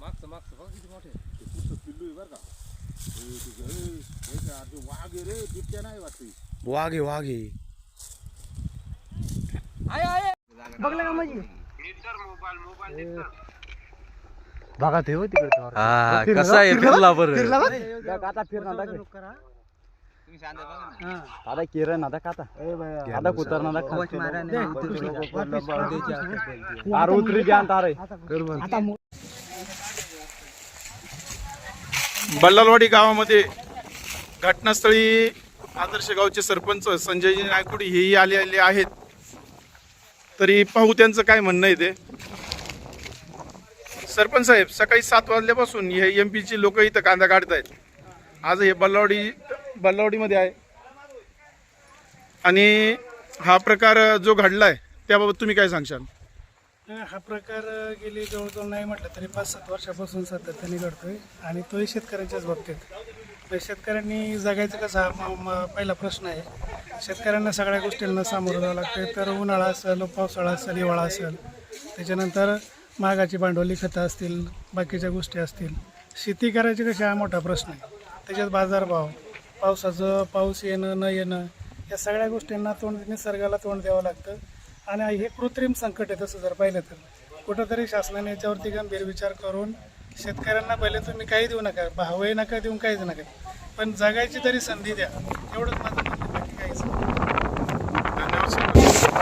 मागचं मागचं बघ किती मोठे पिल्लू आहे बरं का हे तुझं, हे, हे काय, अरे वाघ आहे रे बिबट्या नाही वाटते वाघ आहे वाघ आहे बघा ते हो तिकडे हा कसा आहे फिरला बरं आता फिरणार किरण आता काता आता? अरे उतरी तारे बल्लालवाडी गावामध्ये घटनास्थळी आदर्श गावचे सरपंच संजयजी नायकुडी हेही आलेले आहेत. तरी पाहू त्यांचं काय म्हणणं आहे ते. सरपंच साहेब सकाळी सात वाजल्यापासून हे एम पीची लोक इथं कांदा काढत आहेत आज हे बल्लावडी बल्लावडीमध्ये आहे. आणि हा प्रकार जो घडलाय त्याबाबत तुम्ही काय सांगशाल? हा प्रकार गेली जवळजवळ नाही म्हटलं तरी पाच सात वर्षापासून सातत्याने घडतोय. आणि तोही शेतकऱ्यांच्याच बाबतीत. शेतकऱ्यांनी जगायचं कसं हा पहिला प्रश्न आहे. शेतकऱ्यांना सगळ्या गोष्टींना सामोरं जावं लागतं तर उन्हाळा असेल पावसाळा असेल हिवाळा असेल त्याच्यानंतर महागाची भांडवली खतं असतील बाकीच्या गोष्टी असतील. शेती करायची कशी हा मोठा प्रश्न आहे. त्याच्यात बाजारभाव पावसाचं पाऊस येणं न येणं या सगळ्या गोष्टींना तोंड निसर्गाला तोंड द्यावं लागतं. आणि हे कृत्रिम संकट आहे तसं जर पाहिलं तर. कुठंतरी शासनाने याच्यावरती गंभीर विचार करून शेतकऱ्यांना पहिले तुम्ही काही देऊ नका भावही नका देऊन काहीच नका. पण जगायची तरी संधी द्या. एवढंच माझं म्हणणं बाकी काहीच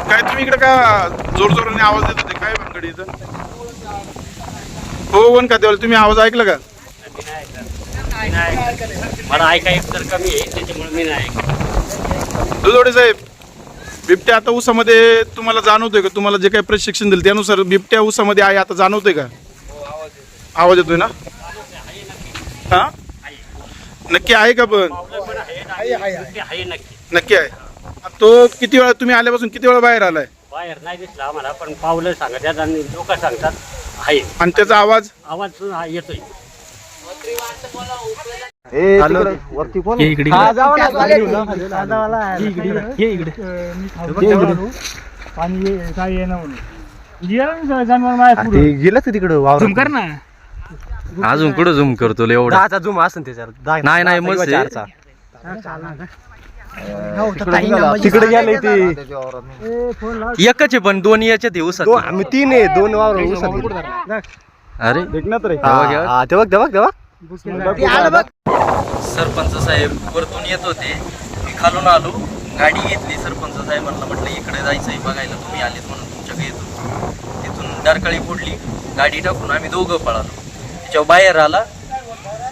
काय तुम्ही इकडे का जोर जोराने आवाज देत होते? काय भानगडी इथं? हो वन का तुम्ही आवाज ऐकला का? मला ऐका एक तर कमी आहे त्याच्यामुळे मी नाही ऐकत. दुधोडे साहेब बिबट्या आता ऊसामध्ये तुम्हाला जाणवतोय का? तुम्हाला जे काही प्रशिक्षण दिलं त्यानुसार बिबट्या ऊसामध्ये आहे आता जाणवतोय का? आवाज येतोय ना? हा? नक्की आहे का पण? नक्की. आहे. तो किती वेळा तुम्ही आल्यापासून किती वेळा बाहेर आलाय? बाहेर नाही दिसला आम्हाला पण पावलं सांगतात आणि लोक सांगतात आहे. आणि त्याचा आवाज? आवाज पण हा वरती कोण गेलं ते तिकडं वावर कर ना. अजून कुठं झूम करतो? एवढा दहाचा झुम असेल त्याच्यावर. नाही, नाही, आहे. चारचा. तिकडे गेले. ते. एकच आहे पण दोन याच्यात दोन आम्ही तीन आहे दोन वावर. अरे. देखणार रे तेव्हा सरपंच साहेब वरतून येत होते. मी खालून आलो. गाडी घेतली सरपंच साहेबांना म्हटलं इकडे जायचंय बघायला. तुम्ही आलेत म्हणून तुमच्याकडे येतो. तिथून डारकाळी फोडली. गाडी टाकून आम्ही दोघं पळालो. त्याच्यावर बाहेर आला.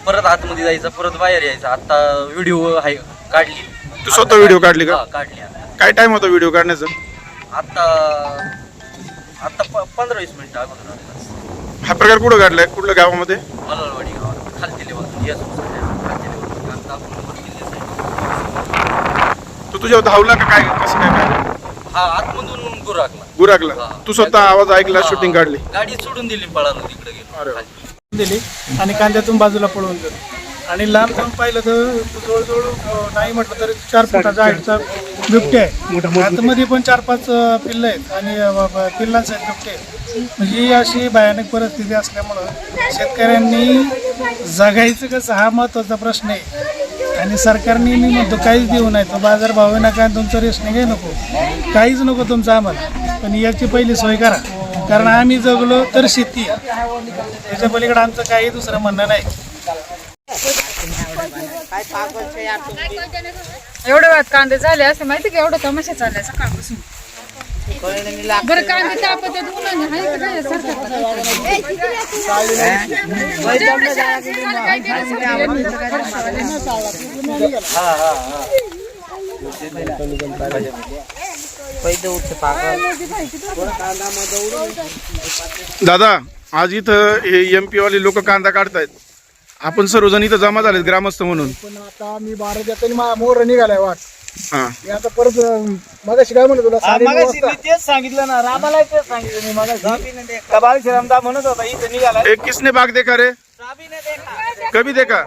परत आतमध्ये जायचा परत बाहेर यायचा. आता व्हिडिओ आहे काढली. तू स्वतः व्हिडिओ काढली का? हा, काढली. काय टाइम होता व्हिडिओ काढण्याचा? आता आता पंधरा वीस मिनिटं अगोदर. हा प्रकार कुठं घडलाय कुठल्या गावामध्ये? मलालवाडी गावात. खालती लेवल येस खालती लेवल आता आपण वर किल्ले side. तू तुझ्यावर धावला का काय कसं काय काय हा आतमधून गुरागला हा. तू स्वतः आवाज ऐकला शूटिंग काढली गाडी सोडून दिली पळालो तिकडे गेलो अरे वा. खाली. दिली आणि कांद्यातून बाजूला पळवून दिलं आणि लांब जाऊन पाहिलं तर जवळजवळ अं, नाही म्हटलं तरी चार फुटाचा हाईटचा बिबटे. आहे आतमध्ये पण चार पाच पिल्लं आहेत आणि पिल्लांचे आहेत बिबटे. म्हणजे ही अशी भयानक परिस्थिती असल्यामुळं शेतकऱ्यांनी जगायचं कसं हा महत्त्वाचा प्रश्न आहे. आणि सरकारने मी म्हणतो काहीच देऊ नाही तो बाजार भाव नका आणि तुमचं रेशनिंग काही नको. काहीच नको तुमचं आम्हाला. पण याची पहिली सोय करा. कारण आम्ही जगलो तर शेती त्याच्या पलीकडे आमचं काही दुसरं म्हणणं नाही. एवढे वेळात कांदे झाले असं माहिती का? एवढं तमाशा चाललाय सकाळपासून. बरं कांदे तापत आहेत उन्हाने हाय का काय दादा आज इथं हे एम पी वाले लोक कांदा काढतायत. आपण सर्वजण इथं जमा झालेत ग्रामस्थ म्हणून. पण आता मी बारा जाताना मोर निघालाय वाट हा. मी आता परत मगाशी काय तुला साडेनऊ वाजता तेच सांगितलं ना रामाला तेच सांगितलं मी मला बाल श्रीरामदा म्हणत होता इथं निघाला एक किसने भाग देखा रे. कभी देखा?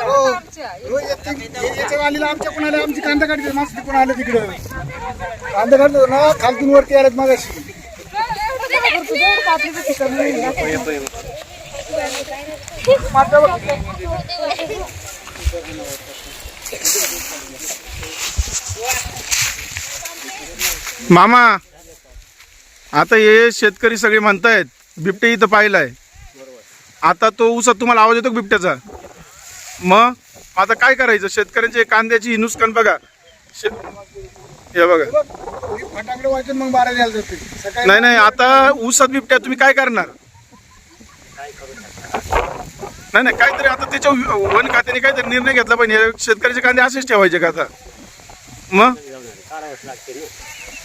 हो, याच्या वालीला आमच्या कोणाला आमची कांदा काढते माणसं तिकडून आले तिकडे? कांदा काढतो ना खालतून वरती आलेत मगाशी करतो तेवढं कापली तर ठिकाण नाही आहे. मामा आता हे शेतकरी सगळे म्हणतायत बिबटे इथं पाहिलाय. आता तो ऊसात तुम्हाला आवाज येतो बिबट्याचा? मग आता काय करायचं? शेतकऱ्यांचे कांद्याची ही नुकसान बघा. हे बघा. फटाकडे वाचून मग बारा द्यायला जाते नाही नाही आता ऊसात बिबट्या तुम्ही काय करणार? नाही नाही काहीतरी आता त्याच्या वन खात्याने काहीतरी निर्णय घेतला पाहिजे. शेतकऱ्याचे कांदे असेच ठेवायचे का आता? मग?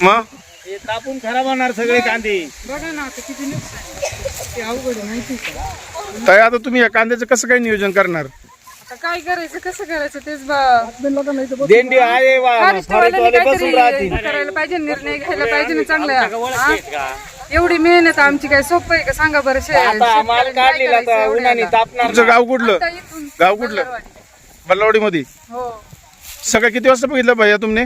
मग? हे कापून खराब होणार सगळे कांदे. बघा ना आता किती नुकसान ते अवघड आहे माहिती आहे का? काय आता तुम्ही या कांद्याचं कसं काय नियोजन करणार? आता काय करायचं कसं करायचं तेच बा दिंडी आहे वा फॉरेस्टवाल्यांनी फॉरेस्टवाले बसून काहीतरी करायला पाहिजे निर्णय घ्यायला पाहिजे ना चांगला. हा? एवढी मेहनत आमची काय सोपं आहे का? सांगा बरं शे- आता माल शेतकऱ्यांनी काय काढलेला करायचं आता एवढ्याला? उन्हाने तापणार तुमचं गाव कुठलं? आता इथून गाव कुठलं? बल्लारवाडी. बल्लावाडीमध्ये हो. सकाळ किती वाजता बघितलं भैया तुमने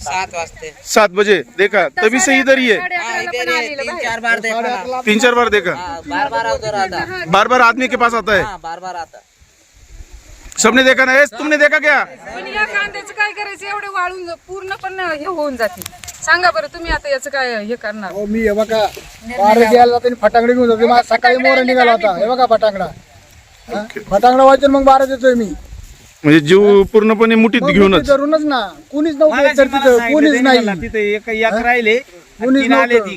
सात वाजते. सात बजे. देखा तभी से इधर ही है. साडे अकराला पण आलेलं बाहेर. चार बार देखा तीन चार बार देखा. बार बार उधर आता. बार बार आदमी के पास आता है. बार बार आता. सबने देखा ना? ए, तुमने देखा क्या? पण या कांद्याचं काय करायचं? एवढे वाळून जा- पूर्ण पण हे होऊन जाते. सांगा बरं तुम्ही आता याचं काय हे करणार? हो मी हे बघा बारा द्यायला जाते फटाकडे घेऊन जाते माझा सकाळी मोर निघाला होता. हे बघा फटाकडा हा? फटाकडा वाचून मग बारा देतोय मी. म्हणजे जीव पूर्णपणे मुठीत मग घेऊनच. मी धरूनच ना. कुणीच नव्हतं एक तर तिथं कुणीच नाही. तिथे एक एक राहिले कुणीच नव्हतं.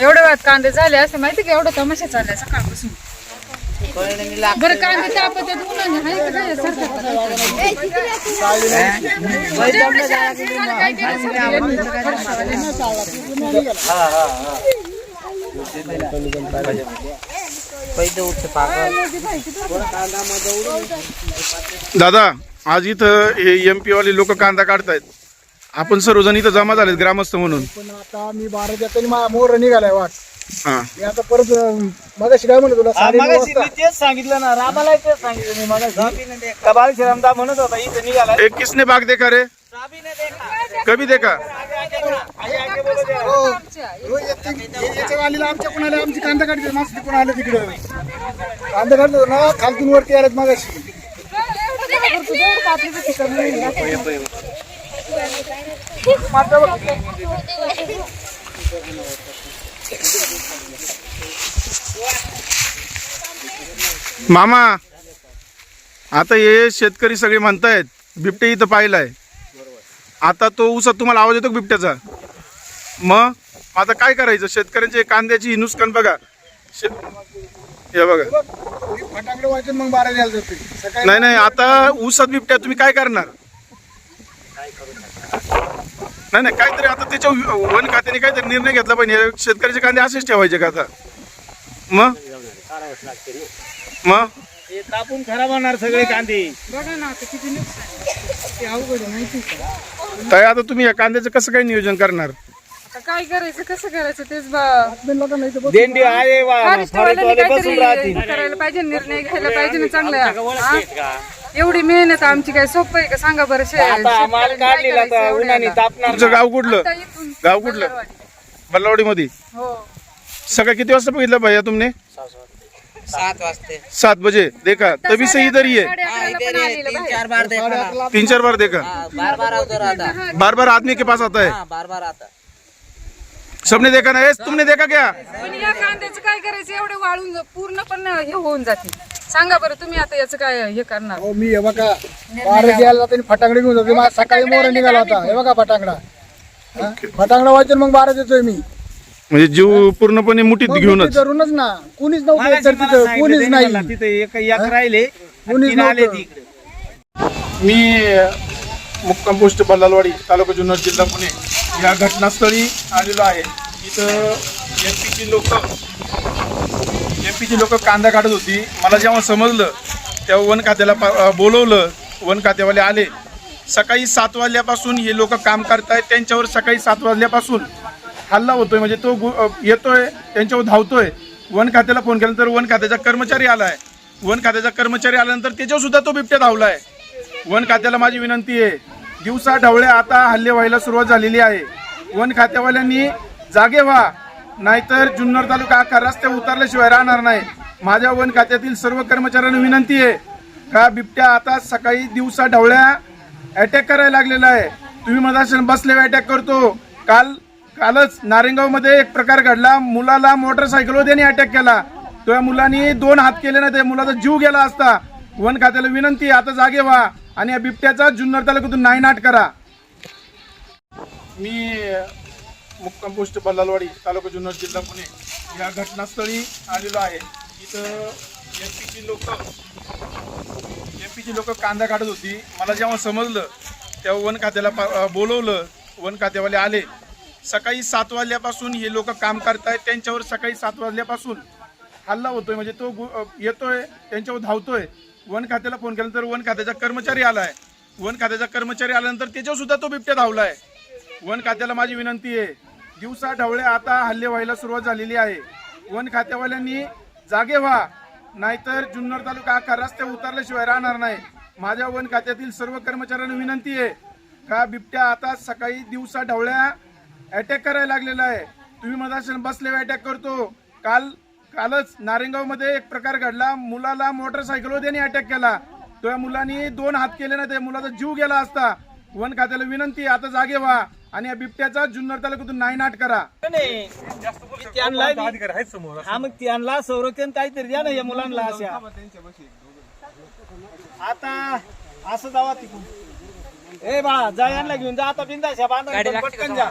एवढे वेळात कांदे झाले असते माहिती का? एवढं तमाशा चाललाय सकाळपासून बरं कांदे तापत आहेत उन्हाने हाय का काय. दादा आज इथं हे एम पी वाले लोक कांदा काढतायत. आपण सर्वजण इथं जमा झालेत ग्रामस्थ म्हणून. पण आता मी बारा मोर निघालाय वाट. मी आता परत मगाशी काय म्हणत तुला मगाशी मी तेच सांगितलं ना रामाला तेच सांगितलं मी मगाशी कबाल श्रीरामदा म्हणत होता इथं निघाला ए किसने बाग देखा रे कभी देखा. हो, हे- वालीला आमच्या कोणाला आमची कांदा काढते माणसं तिकडून आले तिकडं कांदा काढतो ना खालतून वरती आलेत मगाशी करतो, तेवढं कापली तर ठिकाण नाही आहे. मामा आता हे शेतकरी सगळे म्हणतायत बिबटे इथं पाहिलाय. आता तो ऊसात तुम्हाला आवाज येतो बिबट्याचा? मग आता काय करायचं? शेतकऱ्यांचे कांद्याची ही नुकसान बघा. शे- हे बघा. फटाकडे वाचून मग बारा द्यायला जाते सकाळी नाही नाही आता ऊसात बिबट्या तुम्ही काय करणार? नाही नाही काहीतरी आता त्याच्या वन खात्याने काहीतरी निर्णय घेतला पाहिजे. हे शेतकऱ्याचे कांदे असेच ठेवायचे का आता? मग? मग? हे कापून खराब होणार सगळे कांदे. बघा ना आता किती नुकसान ते अवघड आहे माहिती आहे का? काय आता तुम्ही या कांद्याचं कसं काय नियोजन करणार? आता काय करायचं कसं करायचं तेच बा दिंडी आहे वा फॉरेस्टवाल्यांनी फॉरेस्टवाले बसून काहीतरी राहतील. करायला पाहिजे निर्णय घ्यायला पाहिजे ना चांगला हा? एवढी मेहनत आमची काय सोपं आहे का? सांगा बरं शे- आता माल शेतकऱ्यांनी काय काढलेला करायचं आता उन्हाने एवढ्याला? तापणार तुमचं गाव कुठलं? आता इथून गाव कुठलं? बल्लारवाडी. बल्लावाडीमध्ये हो. सकाळ किती वाजता बघितलं भैया तुमने? सात वाजते. सात बजे. देखा तभी से इधर ही है. चार बार देखा तीन चार बार देखा. बार बार उधर आता बार बार आदमी के पास आता है. बार बार आता. सबने देखा ना ए, तुमने देखा क्या? पण या कांद्याचं काय करायचं? एवढे वाळून जा- पूर्ण पण हे होऊन जाते. सांगा बरं तुम्ही आता याचं काय हे करणार? हो मी हे बघा बारा द्यायला जाते फटाकडे घेऊन जाते माझा सकाळी मोर निघाला होता. हे बघा फटाकडा हा? फटाकडा वाचून मग बारा देतोय मी. म्हणजे जीव पूर्णपणे मुठीत घेऊनच. धरूनच ना. कुणीच नव्हतं तिथं कुणीच नाही. तिथे एक एक राहिले कुणीच तीन आले नव्हतं. तिकडे. मी मुक्काम पोस्ट बल्लालवाडी तालुका जुन्नर जिल्हा पुणे या घटनास्थळी आलेलो आहे. इथं एम पीची लोक एम पीची लोक कांदा काढत होती. मला जेव्हा समजलं तेव्हा वन खात्याला पा- अ, बोलवलं वन खात्यावाले आले. सकाळी सात वाजल्यापासून हे लोक काम करतायत. त्यांच्यावर सकाळी सात वाजल्यापासून हल्ला होतोय म्हणजे तो येतोय त्यांच्यावर धावतोय. वन खात्याला फोन केल्यानंतर वन खात्याचा कर्मचारी आलाय. वन खात्याचा कर्मचारी आल्यानंतर त्याच्यावर सुद्धा तो बिबट्या धावलाय. वन खात्याला माझी विनंती आहे दिवसा ढवळे आता हल्ले व्हायला सुरुवात झालेली आहे. वन खात्यावाल्यांनी जागे व्हा नाहीतर जुन्नर तालुका अख्खा रस्ते उतरल्याशिवाय राहणार नाही. माझ्या वन खात्यातील सर्व कर्मचाऱ्यांना विनंती आहे का बिबट्या आता सकाळी दिवसा ढवळ्या अटॅक करायला लागलेला आहे. तुम्ही मधाशन बसले अटॅक करतो. काल कालच नारेंगावमध्ये एक प्रकार घडला. मुलाला मोटरसायकलवर त्यांनी अटॅक केला. त्या मुलांनी दोन हात केले ना त्या मुलाचा जीव गेला असता. वन खात्याला विनंती आता जागे व्हा आणि या बिबट्याचा जुन्नर तालुक्यातून नायनाट करा. मी मुक्काम पोस्ट बल्लालवाडी तालुका जुन्नर जिल्हा पुणे या घटनास्थळी आलेलो आहे. इथं एम पीची लोक एम पीची लोक कांदा काढत होती. मला जेव्हा समजलं तेव्हा वन खात्याला बोलवलं. वन खात्यावाले आले. सकाळी सात वाजल्यापासून हे लोक काम करतायत. त्यांच्यावर सकाळी सात वाजल्यापासून हल्ला होतोय. म्हणजे तो गु- येतोय त्यांच्यावर धावतोय. वन खात्याला फोन केल्यानंतर वन खात्याचा कर्मचारी आलाय. वन खात्याचा कर्मचारी आल्यानंतर त्याच्यावर सुद्धा तो बिबट्या धावलाय. वन खात्याला माझी विनंती आहे दिवसा ढवळे आता हल्ले व्हायला सुरुवात झालेली आहे. वन खात्यावाल्यांनी जागे व्हा. नाहीतर जुन्नर तालुका अख्खा रस्ते उतरल्याशिवाय राहणार नाही. माझ्या वन खात्यातील सर्व कर्मचाऱ्यांना विनंती आहे का बिबट्या आता सकाळी दिवसा ढवळ्या अटॅक करायला लागलेला आहे. तुम्ही मधाशन बसले अटॅक करतो. काल कालच नारेगावमध्ये एक प्रकार घडला. मुलाला मोटरसायकलवर त्यांनी अटॅक केला. त्या मुलांनी दोन हात केले ना त्या मुलाचा जीव गेला असता. वन खात्याला विनंती आता जागे व्हा. आणि या बिबट्याचा जुन्नर तालुक्यातून नायनाट करा. नाही त्यांना हा मग त्यांना संरक्षण काहीतरी द्या ना या मुलांना अशा. आता असं जावा तिकडून. ए बाळा जा यांना घेऊन जा. आता बिंदाशा बांधा पटकन जा.